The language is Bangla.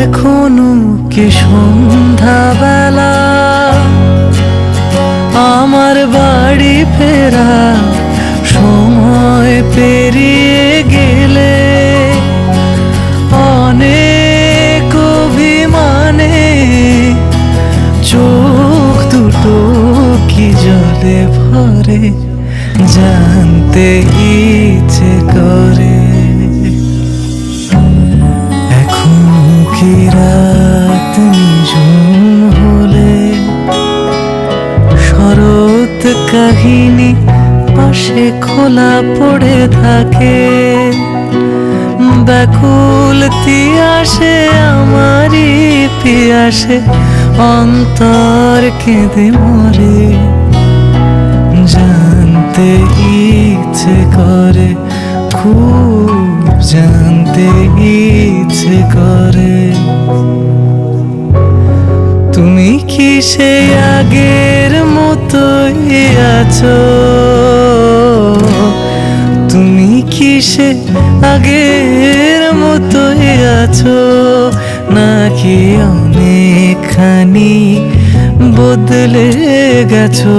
এখনও কি সন্ধ্যাবেলা? আমার বাড়ি ফেরা ভরে জানতে ইচ্ছে করে। এখন কি রাত হলে? শরৎ কাহিনী পাশে খোলা পড়ে থাকে। ব্যাকুল তিয়াসে, আমারই পিয়াসে, অন্তর কেঁদে মরে। খুব জানতে ইচ্ছে করে। তুমি কি সে আগের মতোই আছো? তুমি কি সে আগের মতোই আছো? নাকি অনেকখানি বদলে গেছো?